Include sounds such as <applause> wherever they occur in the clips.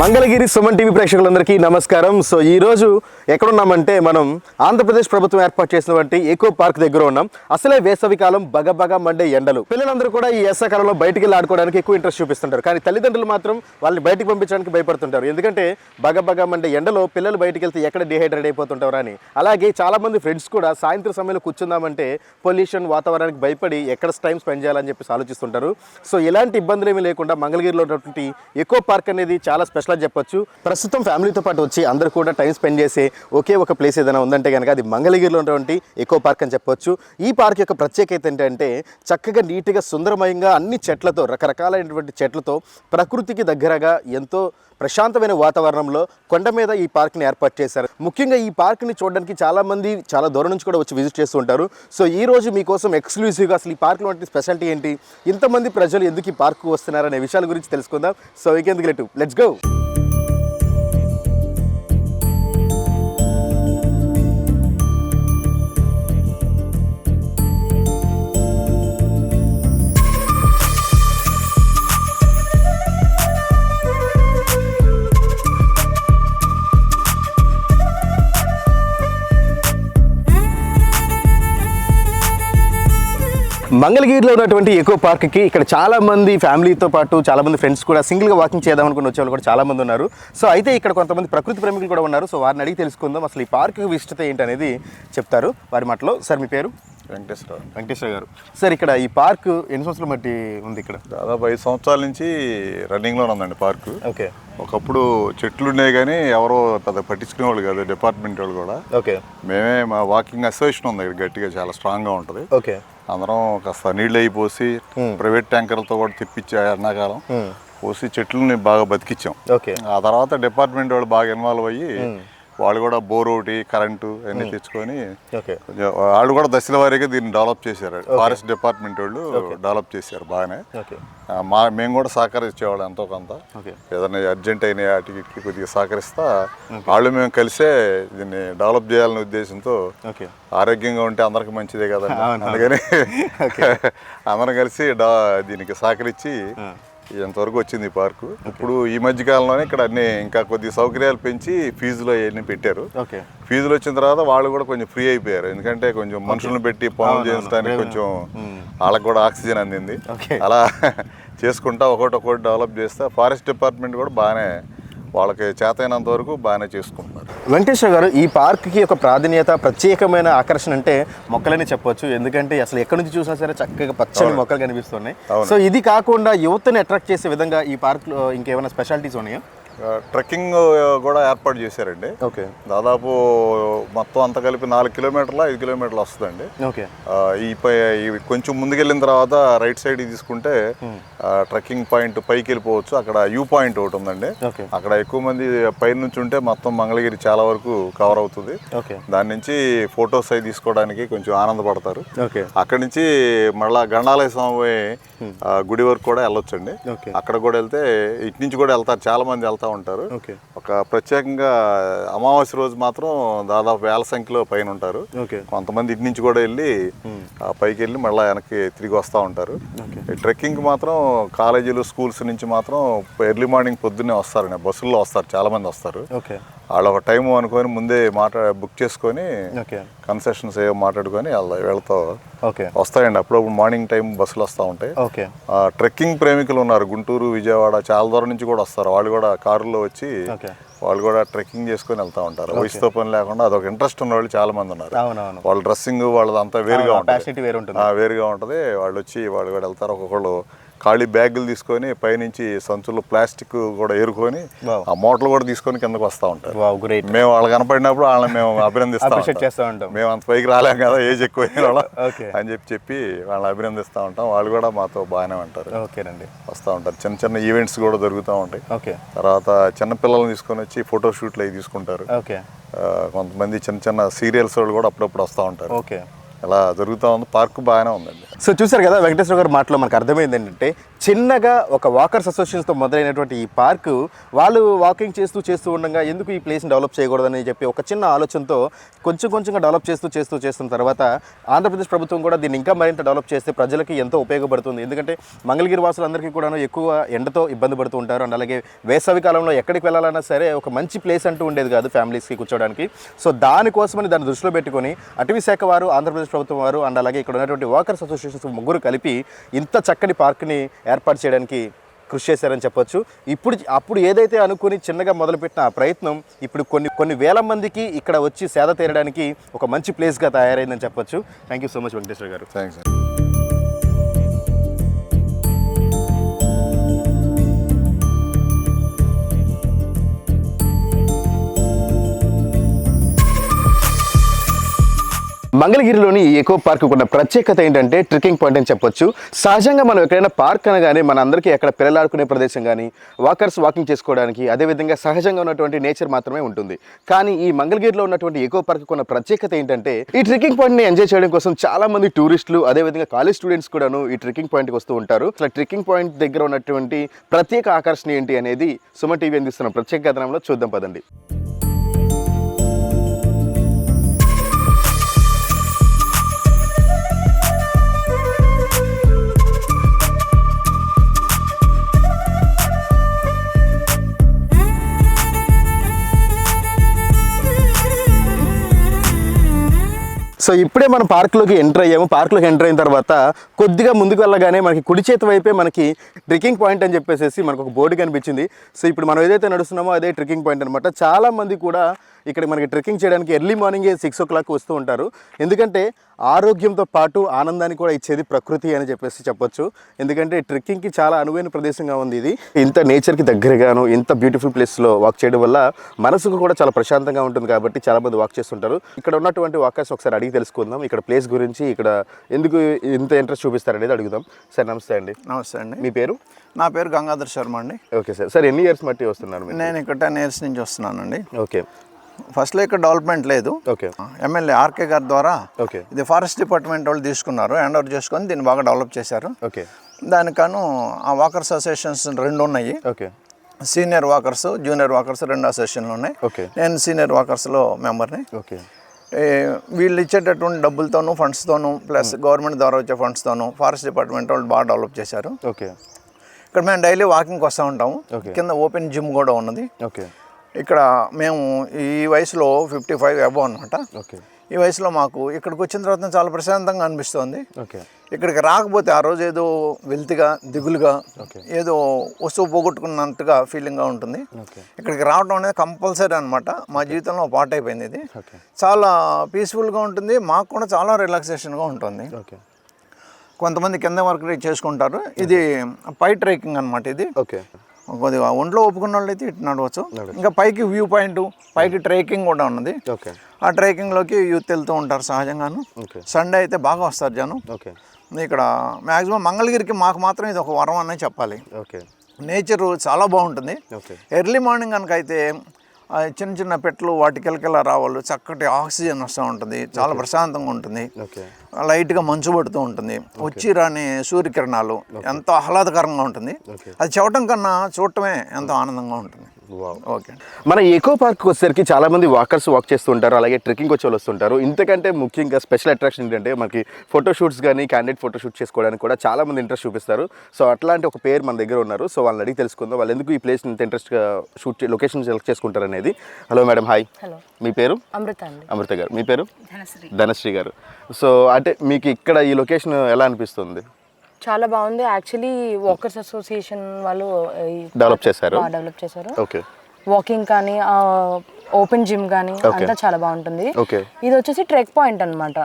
Mangalagiri Suman TV ప్రేక్షకులందరికీ నమస్కారం. So ఈ రోజు ఎక్కడున్నామంటే మనం ఆంధ్రప్రదేశ్ ప్రభుత్వం ఏర్పాటు చేసినటువంటి ఎకో పార్క్ దగ్గర ఉన్నాం. అసలే వేసవి కాలం బగబగ మండే ఎండలు. పిల్లలందరూ కూడా ఈ వేసవికాలంలో బయటికి వెళ్ళి ఆడుకోవడానికి ఎక్కువ ఇంట్రెస్ట్ చూపిస్తుంటారు. కానీ తల్లిదండ్రులు మాత్రం వాళ్ళని బయటికి పంపించడానికి భయపడుతుంటారు. ఎందుకంటే బగబగ మండే ఎండలో పిల్లలు బయటికి వెళ్తే ఎక్కడ డిహైడ్రేట్ అయిపోతుంటారు అని. అలాగే చాలామంది ఫ్రెండ్స్ కూడా సాయంత్రం సమయంలో కూర్చుందామంటే పొల్యూషన్ వాతావరణానికి భయపడి ఎక్కడ టైం స్పెండ్ చేయాలని చెప్పేసి ఆలోచిస్తుంటారు. సో ఎలాంటి ఇబ్బందులు ఏమీ లేకుండా మంగళగిరిలో ఉన్నటువంటి ఎకో పార్క్ అనేది చాలా స్పెషల్ అని చెప్పొచ్చు. ప్రస్తుతం ఫ్యామిలీతో పాటు వచ్చి అందరూ కూడా టైం స్పెండ్ చేసే ఒకే ఒక ప్లేస్ ఏదైనా ఉందంటే కనుక అది మంగళగిరిలో ఉన్నటువంటి ఎకో పార్క్ అని చెప్పొచ్చు. ఈ పార్క్ యొక్క ప్రత్యేకత ఏంటంటే చక్కగా నీట్గా సుందరమయంగా అన్ని చెట్లతో రకరకాలైనటువంటి చెట్లతో ప్రకృతికి దగ్గరగా ఎంతో ప్రశాంతమైన వాతావరణంలో కొండ మీద ఈ పార్క్ని ఏర్పాటు చేశారు. ముఖ్యంగా ఈ పార్క్ని చూడడానికి చాలా మంది చాలా దూరం నుంచి కూడా వచ్చి విజిట్ చేస్తూ ఉంటారు. సో ఈ రోజు మీకోసం ఎక్స్క్లూజివ్గా అసలు ఈ పార్క్లో వంటి స్పెషాలిటీ ఏంటి? ఇంతమంది ప్రజలు ఎందుకు ఈ పార్క్ వస్తున్నారు అనే విషయాల గురించి తెలుసుకుందాం. సో ఇంకెందుకు లెట్ లెట్స్ గో మంగళగిరిలో ఉన్నటువంటి ఎకో పార్క్కి ఇక్కడ చాలా మంది ఫ్యామిలీతో పాటు చాలా మంది ఫ్రెండ్స్ కూడా సింగిల్గా వాకింగ్ చేద్దాం అనుకుని వచ్చే వాళ్ళు కూడా చాలా మంది ఉన్నారు. సో అయితే ఇక్కడ కొంతమంది ప్రకృతి ప్రేమికులు కూడా ఉన్నారు. సో వారిని అడిగి తెలుసుకుందాం. అసలు ఈ పార్క్ విశిష్టత ఏంటి అనేది చెప్తారు. వారి మాటలో సార్ మీ పేరు? వెంకటేశ్వరరావు. వెంకటేశ్వర గారు. సార్ ఇక్కడ ఈ పార్క్ ఎన్ని సంవత్సరాలు బట్టి ఉంది ఇక్కడ? దాదాపు ఐదు సంవత్సరాల నుంచి రన్నింగ్లో ఉందండి పార్కు ఓకే. ఒకప్పుడు చెట్లు ఉన్నాయి కానీ ఎవరో పెద్ద పట్టించుకునే వాళ్ళు కాదు డిపార్ట్మెంట్ వాళ్ళు కూడా. ఓకే. మేమే మా వాకింగ్ అసోసియేషన్ ఉంది ఇక్కడ గట్టిగా చాలా స్ట్రాంగ్గా ఉంటుంది. ఓకే. అందరం కాస్త నీళ్ళు అయి పోసి ప్రైవేట్ ట్యాంకర్లతో కూడా తెప్పించి ఎండాకాలం పోసి చెట్లని బాగా బతికిచ్చాం. ఆ తర్వాత డిపార్ట్మెంట్ వాళ్ళు బాగా ఇన్వాల్వ్ అయ్యి వాళ్ళు కూడా బోర్ ఒకటి కరెంటు అన్నీ తెచ్చుకొని వాళ్ళు కూడా దశల వారీగా దీన్ని డెవలప్ చేశారు. ఫారెస్ట్ డిపార్ట్మెంట్ వాళ్ళు డెవలప్ చేశారు బాగానే. మా మేము కూడా సహకరించేవాళ్ళం ఎంతో కొంత. ఏదైనా అర్జెంట్ అయిన వాటికి కొద్దిగా సహకరిస్తా. వాళ్ళు మేము కలిసే దీన్ని డెవలప్ చేయాలనే ఉద్దేశంతో ఆరోగ్యంగా ఉంటే అందరికి మంచిదే కదా. అందుకని <laughs> <laughs> అందరం కలిసి దీనికి సహకరించి ఇంతవరకు వచ్చింది ఈ పార్కు? ఇప్పుడు ఈ మధ్య కాలంలోనే ఇక్కడ అన్ని ఇంకా కొద్ది సౌకర్యాలు పెంచి ఫీజులు అవన్నీ పెట్టారు. ఫీజులు వచ్చిన తర్వాత వాళ్ళు కూడా కొంచెం ఫ్రీ అయిపోయారు. ఎందుకంటే కొంచెం మనుషులను పెట్టి పనులు చేయించడానికి కొంచెం వాళ్ళకి కూడా ఆక్సిజన్ అందింది. అలా <laughs> చేసుకుంటా ఒకటి ఒకటి డెవలప్ చేస్తే. ఫారెస్ట్ డిపార్ట్మెంట్ కూడా బాగానే వాళ్ళకి చేతైనంత వరకు బాగానే చేసుకుంటున్నారు. వెంకటేశ్వర గారు ఈ పార్క్కి ఒక ప్రాధాన్యత ప్రత్యేకమైన ఆకర్షణ అంటే మొక్కలని చెప్పొచ్చు. ఎందుకంటే అసలు ఎక్కడి నుంచి చూసినా సరే చక్కగా పచ్చని మొక్కలు కనిపిస్తున్నాయి. సో ఇది కాకుండా యువతని అట్రాక్ట్ చేసే విధంగా ఈ పార్క్లో ఇంకేమైనా స్పెషాలిటీస్ ఉన్నాయా? ట్రెక్కింగ్ కూడా ఏర్పాటు చేశారండి. ఓకే. దాదాపు మొత్తం అంతా కలిపి నాలుగు కిలోమీటర్ల ఐదు కిలోమీటర్లు వస్తుందండి. ఓకే. ఈ కొంచెం ముందుకెళ్ళిన తర్వాత రైట్ సైడ్ తీసుకుంటే ఆ, ట్రెక్కింగ్ పాయింట్ పైకి వెళ్ళిపోవచ్చు. అక్కడ వ్యూ పాయింట్ ఒకటి ఉందండి. అక్కడ ఎక్కువ మంది పైన నుంచి ఉంటే మొత్తం మంగళగిరి చాలా వరకు కవర్ అవుతుంది. ఓకే. దాని నుంచి ఫొటోస్ అవి తీసుకోవడానికి కొంచెం ఆనందపడతారు. ఓకే. అక్కడి నుంచి మళ్ళా గండాలయ స్వామి ఆ, గుడి వరకు కూడా వెళ్ళొచ్చండి. అక్కడ కూడా వెళ్తే ఇటు నుంచి కూడా వెళ్తారు. చాలా మంది వెళ్తా ఉంటారు. ఒక ప్రత్యేకంగా అమావాస్య రోజు మాత్రం దాదాపు వేల సంఖ్యలో పైన ఉంటారు. ఓకే. కొంతమంది ఇటు నుంచి కూడా వెళ్ళి ఆ పైకి వెళ్ళి మళ్ళీ వెనక్కి తిరిగి వస్తూ ఉంటారు. ట్రెక్కింగ్ మాత్రం కాలేజీలు స్కూల్స్ నుంచి మాత్రం ఎర్లీ మార్నింగ్ పొద్దున్నే వస్తారండి బస్సుల్లో వస్తారు. చాలా మంది వస్తారు. వాళ్ళు ఒక టైం అనుకొని ముందే మాట్లా బుక్ చేసుకొని ఓకే. కన్సెషన్స్ ఏవో మాట్లాడుకొని వాళ్ళ వెళ్తా ఓకే. వస్తాయండి. అప్పుడప్పుడు మార్నింగ్ టైం బస్సులు వస్తూ ఉంటాయి. ఓకే. ఆ, ట్రెక్కింగ్ ప్రేమికులు ఉన్నారు. గుంటూరు విజయవాడ చాలా దూరం నుంచి కూడా వస్తారు. వాళ్ళు కూడా కారులో వచ్చి వాళ్ళు కూడా ట్రెక్కింగ్ చేసుకొని వెళ్తా ఉంటారు. వయసుతో పని లేకుండా అదొక ఇంట్రెస్ట్ ఉన్న వాళ్ళు చాలా మంది ఉన్నారు వాళ్ళ డ్రెస్సింగ్ వాళ్ళదంతా వేరుగా ఉంటుంది. వేరుగా ఉంటుంది. వాళ్ళు వచ్చి వాళ్ళు కూడా వెళ్తారు. ఒక్కొక్కళ్ళు ఖాళీ బ్యాగులు తీసుకొని పైనుంచి సంచులు ప్లాస్టిక్ కూడా ఏరుకొని. ఆ మూటలు కూడా తీసుకొని కిందకు వస్తూ ఉంటారు. మేము వాళ్ళు కనపడినప్పుడు వాళ్ళని మేము అభినందిస్తాం ఉంటాం. మేము అంత పైకి రాలేం కదా ఏజ్ ఎక్కువ. అని చెప్పి చెప్పి వాళ్ళని అభినందిస్తూ ఉంటాం. వాళ్ళు కూడా మాతో బాగానే ఉంటారు. ఓకేనండి. వస్తూ ఉంటారు. చిన్న చిన్న ఈవెంట్స్ కూడా దొరుకుతూ ఉంటాయి. ఓకే. తర్వాత చిన్న పిల్లల్ని తీసుకొని వచ్చి ఫోటో షూట్లు అవి తీసుకుంటారు. ఓకే. కొంతమంది చిన్న చిన్న సీరియల్స్ వాళ్ళు కూడా అప్పుడప్పుడు వస్తూ ఉంటారు. ఓకే. ఇలా జరుగుతూ ఉంది. పార్క్ బాగానే ఉందండి. సో చూసారు కదా వెంకటేశ్వర గారి మాటలో మనకు అర్థమైంది ఏంటంటే చిన్నగా ఒక వాకర్స్ అసోసియేషన్తో మొదలైనటువంటి ఈ పార్కు వాళ్ళు వాకింగ్ చేస్తూ చేస్తూ ఉండగా ఎందుకు ఈ ప్లేస్ని డెవలప్ చేయకూడదని చెప్పి ఒక చిన్న ఆలోచనతో కొంచెం కొంచెంగా డెవలప్ చేస్తూ చేస్తూ చేస్తున్న తర్వాత ఆంధ్రప్రదేశ్ ప్రభుత్వం కూడా దీన్ని ఇంకా మరింత డెవలప్ చేస్తే ప్రజలకి ఎంతో ఉపయోగపడుతుంది. ఎందుకంటే మంగళగిరి వాసులందరికీ కూడా ఎక్కువ ఎండతో ఇబ్బంది పడుతూ ఉంటారు. అండ్ అలాగే వేసవి కాలంలో ఎక్కడికి వెళ్ళాలన్నా సరే ఒక మంచి ప్లేస్ అంటూ ఉండేది కాదు ఫ్యామిలీస్కి కూర్చోవడానికి సో దానికోసమని దాన్ని దృష్టిలో పెట్టుకొని అటవీ శాఖ వారు ఆంధ్రప్రదేశ్ ప్రభుత్వం వారు అండ్ అలాగే ఇక్కడ ఉన్నటువంటి వాకర్స్ అసోసియేషన్స్ ముగ్గురు కలిపి ఇంత చక్కని పార్క్ని ఏర్పాటు చేయడానికి కృషి చేశారని చెప్పొచ్చు. ఇప్పుడు అప్పుడు ఏదైతే అనుకుని చిన్నగా మొదలుపెట్టిన ఆ ప్రయత్నం ఇప్పుడు కొన్ని కొన్ని వేల మందికి ఇక్కడ వచ్చి సేద తీరడానికి ఒక మంచి ప్లేస్గా తయారైందని చెప్పొచ్చు. Thank you so much Venkateswara garu. Thanks మంగళగిరిలోని ఈ ఎకో పార్క్ ఉన్న ప్రత్యేకత ఏంటంటే ట్రెక్కింగ్ పాయింట్ అని చెప్పొచ్చు. సహజంగా మనం ఎక్కడైనా పార్క్ అనగానే మన అందరికీ ఎక్కడ పిల్లలాడుకునే ప్రదేశం కానీ వాకర్స్ వాకింగ్ చేసుకోవడానికి అదేవిధంగా సహజంగా ఉన్నటువంటి నేచర్ మాత్రమే ఉంటుంది. కానీ ఈ మంగళగిరిలో ఉన్నటువంటి ఎకో పార్క్ ఉన్న ప్రత్యేకత ఏంటంటే ఈ ట్రెక్కింగ్ పాయింట్ని ఎంజాయ్ చేయడం కోసం చాలా మంది టూరిస్టులు అదేవిధంగా కాలేజ్ స్టూడెంట్స్ కూడాను ఈ ట్రెక్కింగ్ పాయింట్కి వస్తూ ఉంటారు. అసలు ట్రెక్కింగ్ పాయింట్ దగ్గర ఉన్నటువంటి ప్రత్యేక ఆకర్షణ ఏంటి అనేది సుమ టీవీ అందిస్తున్న ప్రత్యేక కథనంలో చూద్దాం పదండి. సో ఇప్పుడే మనం పార్క్లోకి ఎంటర్ అయ్యాము. పార్క్లోకి ఎంటర్ అయిన తర్వాత కొద్దిగా ముందుకు వెళ్ళగానే మనకి కుడి చేతి వైపే మనకి ట్రెక్కింగ్ పాయింట్ అని చెప్పేసి మనకు ఒక బోర్డు కనిపించింది. సో ఇప్పుడు మనం ఏదైతే నడుస్తున్నామో అదే ట్రెక్కింగ్ పాయింట్ అనమాట చాలా మంది కూడా ఇక్కడ మనకి ట్రెక్కింగ్ చేయడానికి ఎర్లీ మార్నింగే సిక్స్ ఓ క్లాక్ వస్తూ ఉంటారు. ఎందుకంటే ఆరోగ్యంతో పాటు ఆనందాన్ని కూడా ఇచ్చేది ప్రకృతి అని చెప్పేసి చెప్పొచ్చు. ఎందుకంటే ట్రెక్కింగ్కి చాలా అనువైన ప్రదేశంగా ఉంది ఇది. ఇంత నేచర్కి దగ్గరగాను ఇంత బ్యూటిఫుల్ ప్లేస్లో వాక్ చేయడం వల్ల మనసుకు కూడా చాలా ప్రశాంతంగా ఉంటుంది కాబట్టి చాలా మంది వాక్ చేస్తుంటారు. ఇక్కడ ఉన్నటువంటి వాకర్స్ ఒకసారి అడిగి తెలుసుకుందాం. ఇక్కడ ప్లేస్ గురించి ఇక్కడ ఎందుకు ఇంత ఇంట్రెస్ట్ చూపిస్తారు అనేది అడుగుదాం. సార్ నమస్తే అండి. నమస్తే అండి. మీ పేరు? నా పేరు గంగాధర్ శర్మ అండి. Okay sir. సార్ ఎన్ని ఇయర్స్ మట్టి వస్తున్నారు నేను ఇక్కడ టెన్ ఇయర్స్ నుంచి వస్తున్నానండి. ఓకే. ఫస్ట్లో ఇక్కడ డెవలప్మెంట్ లేదు. ఓకే. ఎమ్మెల్యే ఆర్కే గారి ద్వారా ఓకే. ఇది ఫారెస్ట్ డిపార్ట్మెంట్ వాళ్ళు తీసుకున్నారు హ్యాండ్ ఓవర్ చేసుకొని దీన్ని బాగా డెవలప్ చేశారు. ఓకే. దానికను ఆ వాకర్స్ అసోసియేషన్స్ రెండు ఉన్నాయి. Okay. Senior walkers junior walkers రెండు అసోసియేషన్లు ఉన్నాయి. ఓకే. నేను సీనియర్ వాకర్స్లో మెంబర్ని. వీళ్ళు ఇచ్చేటటువంటి డబ్బులతోనూ ఫండ్స్తోనూ ప్లస్ గవర్నమెంట్ ద్వారా వచ్చే ఫండ్స్తోనూ ఫారెస్ట్ డిపార్ట్మెంట్ వాళ్ళు బాగా డెవలప్ చేశారు. ఓకే. ఇక్కడ మేము డైలీ వాకింగ్ వస్తూ ఉంటాము. కింద ఓపెన్ జిమ్ కూడా ఉన్నది. ఓకే. ఇక్కడ మేము ఈ వయసులో ఫిఫ్టీ ఫైవ్ అబవ్ అనమాట ఓకే. ఈ వయసులో మాకు ఇక్కడికి వచ్చిన తర్వాత చాలా ప్రశాంతంగా అనిపిస్తుంది. ఓకే. ఇక్కడికి రాకపోతే ఆ రోజు ఏదో వెల్తిగా దిగులుగా. ఏదో వస్తువు పోగొట్టుకున్నట్టుగా ఫీలింగ్గా ఉంటుంది. ఇక్కడికి రావడం అనేది కంపల్సరీ అనమాట మా జీవితంలో పార్ట్ అయిపోయింది ఇది. చాలా పీస్ఫుల్గా ఉంటుంది. మాకు కూడా చాలా రిలాక్సేషన్గా ఉంటుంది. ఓకే. కొంతమంది కింద వర్క్ చేసుకుంటారు. ఇది పై ట్రెక్కింగ్ అనమాట ఇది. ఓకే. కొద్దిగా ఒంట్లో ఒప్పుకున్న వాళ్ళు అయితే ఇటు నడవచ్చు. ఇంకా పైకి వ్యూ పాయింట్ పైకి ట్రెక్కింగ్ కూడా ఉన్నది. ఓకే. ఆ ట్రెక్కింగ్లోకి యూత్ వెళ్తూ ఉంటారు సహజంగాను. సండే అయితే బాగా వస్తారు జనం. ఓకే. ఇక్కడ మ్యాక్సిమం మంగళగిరికి మాకు మాత్రం ఇది ఒక వరం అనే చెప్పాలి. ఓకే. నేచర్ చాలా బాగుంటుంది. ఓకే. ఎర్లీ మార్నింగ్ కనుక అయితే చిన్న చిన్న పెట్లు వాటికెళ్ళకెళ్ళ రావాళ్ళు చక్కటి ఆక్సిజన్ వస్తూ ఉంటుంది చాలా ప్రశాంతంగా ఉంటుంది. లైట్గా మంచు పడుతూ ఉంటుంది. వచ్చి రాని సూర్యకిరణాలు ఎంతో ఆహ్లాదకరంగా ఉంటుంది. అది చూడటం కన్నా చూడటమే ఎంతో ఆనందంగా ఉంటుంది. ఓకే. మన ఎకో పార్క్ వచ్చేసరికి చాలా మంది వాకర్స్ వాక్ చేస్తుంటారు అలాగే ట్రెక్కింగ్ వచ్చే వాళ్ళు వస్తుంటారు. ఇంతకంటే ముఖ్యంగా స్పెషల్ అట్రాక్షన్ ఏంటంటే మనకి ఫోటో షూట్స్ కానీ క్యాండిడేట్ ఫోటో షూట్ చేసుకోవడానికి కూడా చాలా మంది ఇంట్రెస్ట్ చూపిస్తారు. సో అట్లాంటి ఒక పేరు మన దగ్గర ఉన్నారు. సో వాళ్ళని అడిగి తెలుసుకుందాం. వాళ్ళు ఎందుకు ఈ ప్లేస్ ఇంత ఇంట్రెస్ట్గా షూట్ లొకేషన్ సెలెక్ట్ చేసుకుంటారు అనేది. Hello madam hi. హలో. మీ పేరు? అమృత అమృత గారు. మీ పేరు? ధనశ్రీ. ధనశ్రీ గారు. సో అంటే మీకు ఇక్కడ ఈ లొకేషన్ ఎలా అనిపిస్తుంది? చాలా బాగుంది. యాక్చువల్లీ వాకర్స్ అసోసియేషన్ వాళ్ళు Develop చేశారు. డెవలప్ చేశారు. ఓకే వాకింగ్ కానీ ఓపెన్ జిమ్ కానీ. అంతా చాలా బాగుంటుంది. ఇది వచ్చేసి ట్రెక్ పాయింట్ అనమాట.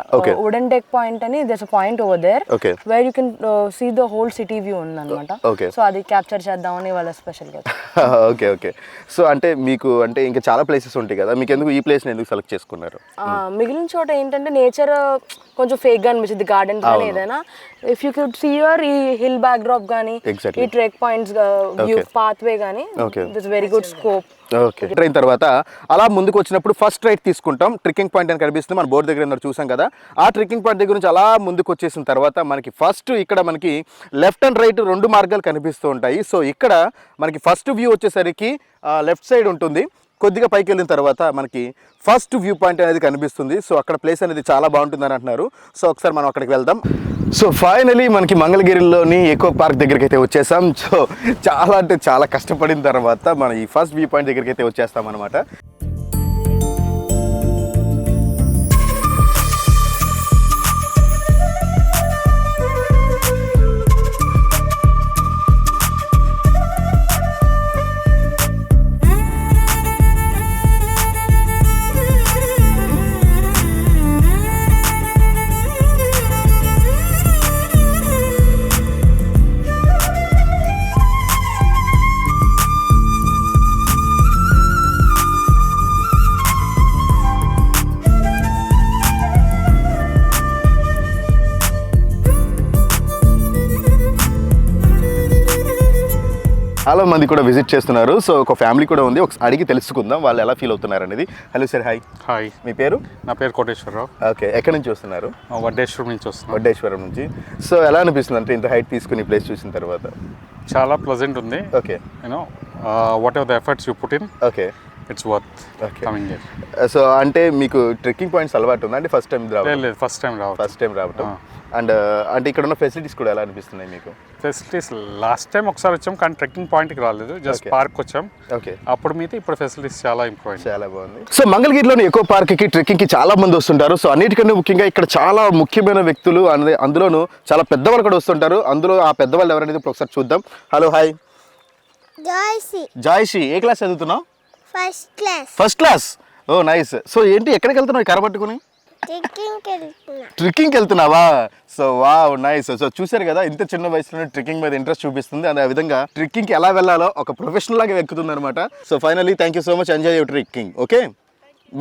వుడెన్ టెక్ పాయింట్ అని this point over there. Where you can see the whole city view ఉందన్నమాట Okay. సో అది క్యాప్చర్ చేద్దామని వాళ్ళ స్పెషల్గా <laughs> ఓకే ఓకే సో అంటే మీకు అంటే ఇంకా చాలా ప్లేసెస్ ఉంటాయి కదా మీకు ఎందుకు ఈ ప్లేస్ని ఎందుకు సెలెక్ట్ చేసుకున్నారు ఆ, మిగిలిన చోట ఏంటంటే నేచర్ కొంచెం ఫేక్గా అనిపించింది గార్డెన్స్ కానీ ఏదైనా if you could see your ఈ హిల్ బ్యాక్ డ్రాప్ కానీ. ఈ trek points view. Pathway కానీ. This very good scope okay. Train తర్వాత అలా ముందుకు వచ్చినప్పుడు ఫస్ట్ రైట్ తీసుకుంటాం. ట్రిక్కింగ్ పాయింట్ అని కనిపిస్తుంది. మన బోర్డు దగ్గర చూసాం కదా. ఆ ట్రిక్కింగ్ పాయింట్ దగ్గర నుంచి అలా ముందుకు వచ్చేసిన తర్వాత మనకి ఫస్ట్ ఇక్కడ మనకి లెఫ్ట్ అండ్ రైట్ రెండు మార్గాలు కనిపిస్తూ ఉంటాయి. సో ఇక్కడ మనకి ఫస్ట్ వ్యూ వచ్చేసరికి లెఫ్ట్ సైడ్ ఉంటుంది. కొద్దిగా పైకి వెళ్ళిన తర్వాత మనకి ఫస్ట్ వ్యూ పాయింట్ అనేది కనిపిస్తుంది. సో అక్కడ ప్లేస్ అనేది చాలా బాగుంటుందని అంటున్నారు. సో ఒకసారి మనం అక్కడికి వెళ్దాం. సో ఫైనలీ మనకి మంగళగిరిలోని ఎకో పార్క్ దగ్గరికి అయితే వచ్చేసాం. సో చాలా అంటే చాలా కష్టపడిన తర్వాత మనం ఈ ఫస్ట్ వ్యూ పాయింట్ దగ్గరికి అయితే వచ్చేస్తాం అనమాట చాలా మంది కూడా విజిట్ చేస్తున్నారు. సో ఒక ఫ్యామిలీ కూడా ఉంది. ఒకసారి అడిగి తెలుసుకుందాం వాళ్ళు ఎలా ఫీల్ అవుతున్నారు అనేది. హలో సార్ హాయ్ హాయ్ మీ పేరు? నా పేరు కోటేశ్వరరావు. ఓకే ఎక్కడి నుంచి వస్తున్నారు? వడ్డేశ్వరం నుంచి వస్తున్నాను వడ్డేశ్వరం నుంచి. సో ఎలా అనిపిస్తుంది అంటే ఇంత హైట్ తీసుకుని ప్లేస్ చూసిన తర్వాత? చాలా ప్లజెంట్ ఉంది. Okay you know whatever the efforts you put in okay it's worth. Coming so అంటే మీకు ట్రెక్కింగ్ పాయింట్స్ అలవాటు ఉందా? అంటే ఫస్ట్ టైం రావడం లేదు ఫస్ట్ టైం రావచ్చు ఫస్ట్ టైం రావటం. Ah. అండ్ అంటే ఇక్కడ ఉన్న ఫెసిలిటీస్ కూడా ఎలా అనిపిస్తున్నాయి మీకు? ఫెసిలిటీస్ లాస్ట్ టైం ఒకసారి వచ్చాం కానీ ట్రెక్కింగ్ పాయింట్కి రాలేదు జస్ట్. పార్క్ వచ్చాం. ఓకే అప్పుడు మీద ఇప్పుడు ఫెసిలిటీస్ చాలా ఇంప్రూవ్ అయింది చాలా బాగుంది. సో మంగళగిరిలోని ఎకో పార్క్కి ట్రెక్కింగ్కి చాలా మంది వస్తుంటారు. సో అన్నిటికన్నా ముఖ్యంగా ఇక్కడ చాలా ముఖ్యమైన వ్యక్తులు అనేది అందులోనూ చాలా పెద్దవాళ్ళు కూడా వస్తుంటారు. అందులో ఆ పెద్దవాళ్ళు ఎవరనేది ఇప్పుడు ఒకసారి చూద్దాం. Hello hi Joicy. జాయిషి ఏ క్లాస్ చదువుతున్నావు? First class first class oh nice so ఏంటి ఎక్కడికి వెళ్తున్నావు కర్ర పట్టుకుని? ట్రిక్కింగ్కి వెళ్తున్నావా సో వా నైస్. సో చూశారు కదా ఇంత చిన్న వయసులోనే ట్రెక్కింగ్ మీద ఇంట్రెస్ట్ చూపిస్తుంది. అదే విధంగా ట్రెక్కింగ్కి ఎలా వెళ్ళాలో ఒక ప్రొఫెషనల్ లాగా ఎక్కుతుంది అనమాట so finally thank you so much. Enjoy your trekking okay?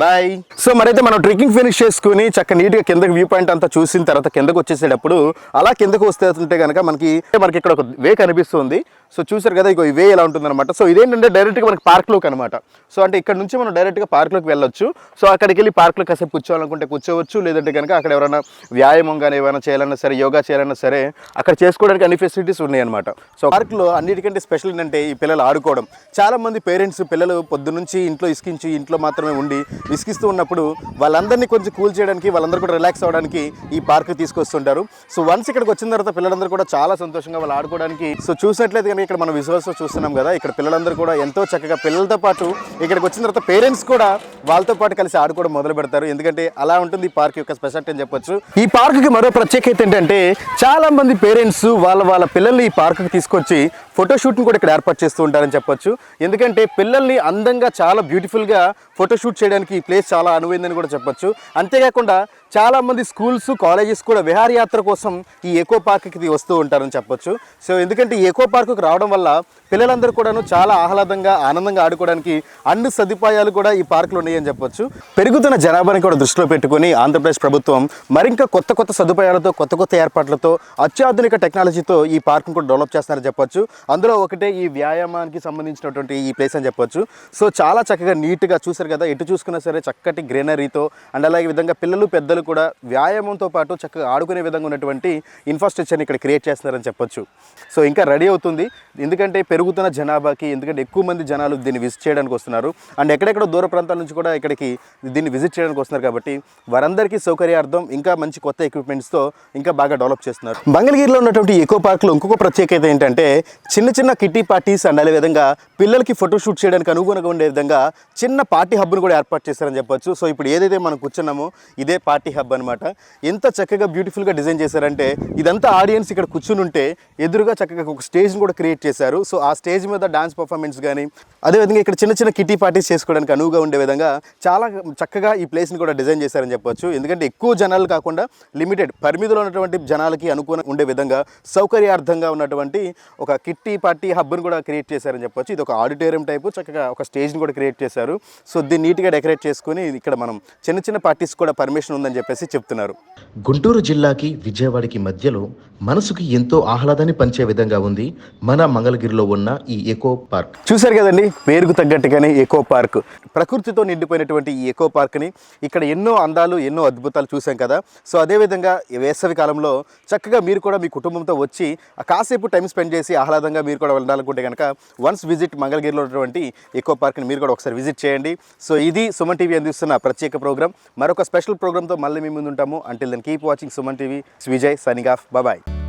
Bye. So మరైతే మనం ట్రెక్కింగ్ ఫినిష్ చేసుకుని చక్క నీట్గా కిందకి వ్యూ పాయింట్ అంతా చూసిన తర్వాత కిందకు వచ్చేసేటప్పుడు అలా కిందకు వస్తే కనుక మనకి మనకి ఇక్కడ ఒక వే కనిపిస్తుంది. సో చూసారు కదా ఇగో ఈ వే ఎలా ఉంటుందన్నమాట. సో ఇదేంటంటే డైరెక్ట్గా మనకి పార్క్లోకి అనమాట సో అంటే ఇక్కడ నుంచి మనం డైరెక్ట్గా పార్క్లోకి వెళ్ళొచ్చు. సో అక్కడికి వెళ్ళి పార్క్లో కాసేపు కూర్చోవాలనుకుంటే కూర్చోవచ్చు లేదంటే కనుక అక్కడ ఎవరైనా వ్యాయామం కానీ ఏమైనా చేయాలన్నా సరే యోగా చేయాలన్నా సరే అక్కడ చేసుకోవడానికి అన్ని ఫెసిలిటీస్ ఉన్నాయి అనమాట సో పార్క్లో అన్నిటికంటే స్పెషల్ ఏంటంటే ఈ పిల్లలు ఆడుకోవడం. చాలా మంది పేరెంట్స్ పిల్లలు పొద్దునుంచి ఇంట్లో ఇసుకించి ఇంట్లో మాత్రమే ఉండి విసిగిస్తూ ఉన్నప్పుడు వాళ్ళందరినీ కొంచెం కూల్ చేయడానికి వాళ్ళందరూ కూడా రిలాక్స్ అవ్వడానికి ఈ పార్క్ తీసుకొస్తుంటారు. సో వన్స్ ఇక్కడికి వచ్చిన తర్వాత పిల్లలందరూ కూడా చాలా సంతోషంగా వాళ్ళు ఆడుకోవడానికి. సో చూసినట్లయితే కనుక ఇక్కడ మనం విజువల్స్ చూస్తున్నాం కదా. ఇక్కడ పిల్లలందరూ కూడా ఎంతో చక్కగా పిల్లలతో పాటు ఇక్కడికి వచ్చిన తర్వాత పేరెంట్స్ కూడా వాళ్ళతో పాటు కలిసి ఆడుకోవడం మొదలు పెడతారు. ఎందుకంటే అలా ఉంటుంది ఈ పార్క్ యొక్క స్పెషాలిటీ అని చెప్పొచ్చు. ఈ పార్క్కి మరో ప్రత్యేకత ఏంటంటే చాలా మంది పేరెంట్స్ వాళ్ళ వాళ్ళ పిల్లల్ని ఈ పార్క్ తీసుకొచ్చి ఫోటోషూట్ని కూడా ఇక్కడ ఏర్పాటు చేస్తూ ఉంటారని చెప్పొచ్చు. ఎందుకంటే పిల్లల్ని అందంగా చాలా బ్యూటిఫుల్గా ఫోటోషూట్ చేయడానికి ఈ ప్లేస్ చాలా అనువైందని కూడా చెప్పొచ్చు. అంతేకాకుండా చాలా మంది స్కూల్స్ కాలేజెస్ కూడా విహారయాత్ర కోసం ఈ ఎకో పార్క్కి వస్తూ ఉంటారని చెప్పొచ్చు. సో ఎందుకంటే ఈ ఎకో పార్కుకి రావడం వల్ల పిల్లలందరూ కూడాను చాలా ఆహ్లాదంగా ఆనందంగా ఆడుకోవడానికి అన్ని సదుపాయాలు కూడా ఈ పార్కులు ఉన్నాయని చెప్పొచ్చు. పెరుగుతున్న జనాభాని కూడా దృష్టిలో పెట్టుకొని ఆంధ్రప్రదేశ్ ప్రభుత్వం మరింక కొత్త కొత్త సదుపాయాలతో కొత్త కొత్త ఏర్పాట్లతో అత్యాధునిక టెక్నాలజీతో ఈ పార్క్ను కూడా డెవలప్ చేస్తున్నారని చెప్పొచ్చు. అందులో ఒకటే ఈ వ్యాయామానికి సంబంధించినటువంటి ఈ ప్లేస్ అని చెప్పొచ్చు. సో చాలా చక్కగా నీట్గా చూసారు కదా ఎటు చూసుకున్నా సరే చక్కటి గ్రీనరీతో అండ్ అలాగే విధంగా పిల్లలు పెద్దలు కూడా వ్యాయామంతో పాటు చక్కగా ఆడుకునే విధంగా ఉన్నటువంటి ఇన్ఫ్రాస్ట్రక్చర్ని ఇక్కడ క్రియేట్ చేస్తున్నారని చెప్పొచ్చు. సో ఇంకా రెడీ అవుతుంది. ఎందుకంటే పెరుగుతున్న జనాభాకి ఎందుకంటే ఎక్కువ మంది జనాలు దీన్ని విజిట్ చేయడానికి వస్తున్నారు. అండ్ ఎక్కడెక్కడ దూర ప్రాంతాల నుంచి కూడా ఇక్కడికి దీన్ని విజిట్ చేయడానికి వస్తున్నారు కాబట్టి వారందరికీ సౌకర్యార్థం ఇంకా మంచి కొత్త ఎక్విప్మెంట్స్తో ఇంకా బాగా డెవలప్ చేస్తున్నారు. మంగళగిరిలో ఉన్నటువంటి ఎకో పార్క్లో ఇంకొక ప్రత్యేకత ఏంటంటే చిన్న చిన్న కిట్టి పార్టీస్ అండ్ అదే విధంగా పిల్లలకి ఫోటో షూట్ చేయడానికి అనుగుణంగా ఉండే విధంగా చిన్న పార్టీ హబ్ను కూడా ఏర్పాటు చేశారని చెప్పొచ్చు. సో ఇప్పుడు ఏదైతే మనం కూర్చున్నామో ఇదే పార్టీ పార్టీ హబ్ అనమాట ఎంత చక్కగా బ్యూటిఫుల్గా డిజైన్ చేశారంటే ఇదంతా ఆడియన్స్ ఇక్కడ కూర్చుని ఉంటే ఎదురుగా చక్కగా ఒక స్టేజ్ని కూడా క్రియేట్ చేశారు. సో ఆ స్టేజ్ మీద డాన్స్ పర్ఫార్మెన్స్ కానీ అదేవిధంగా ఇక్కడ చిన్న చిన్న కిటీ పార్టీస్ చేసుకోవడానికి అనువుగా ఉండే విధంగా చాలా చక్కగా ఈ ప్లేస్ని కూడా డిజైన్ చేశారని చెప్పొచ్చు. ఎందుకంటే ఎక్కువ జనాలు కాకుండా లిమిటెడ్ పరిమితిలో ఉన్నటువంటి జనాలకి అనుకూలంగా ఉండే విధంగా సౌకర్యార్థంగా ఉన్నటువంటి ఒక కిట్టి పార్టీ హబ్ను కూడా క్రియేట్ చేశారని చెప్పొచ్చు. ఇది ఒక ఆడిటోరియం టైపు చక్కగా ఒక స్టేజ్ని కూడా క్రియేట్ చేశారు. సో దీన్ని నీట్గా డెకరేట్ చేసుకుని ఇక్కడ మనం చిన్న చిన్న పార్టీస్ కూడా పర్మిషన్ ఉందని చెప్పేసి చెప్తున్నారు. గుంటూరు జిల్లాకి విజయవాడకి మధ్యలో మనసుకి ఎంతో ఆహ్లాదాన్ని పంచే విధంగా ఉంది మన మంగళగిరిలో ఉన్న ఈ ఎకో పార్క్. చూశారు కదండి పేరుకు తగ్గట్టుగానే ఎకో పార్క్. ప్రకృతితో నిండిపోయినటువంటి ఈ ఎకో పార్క్ని ఇక్కడ ఎన్నో అందాలు ఎన్నో అద్భుతాలు చూసాం కదా. సో అదేవిధంగా వేసవి కాలంలో చక్కగా మీరు కూడా మీ కుటుంబంతో వచ్చి ఆ కాసేపు టైం స్పెండ్ చేసి ఆహ్లాదంగా మీరు కూడా వెళ్ళాలనుకుంటే కనుక వన్స్ విజిట్ మంగళగిరిలో ఉన్నటువంటి ఎకో పార్క్ని మీరు కూడా ఒకసారి విజిట్ చేయండి. సో ఇది సుమన్ టీవీ అందిస్తున్న ప్రత్యేక ప్రోగ్రామ్ మరొక స్పెషల్ ప్రోగ్రామ్తో మళ్ళీ మీ ముందు ఉంటాము అంటే then keep watching Suman TV Vijay signing off bye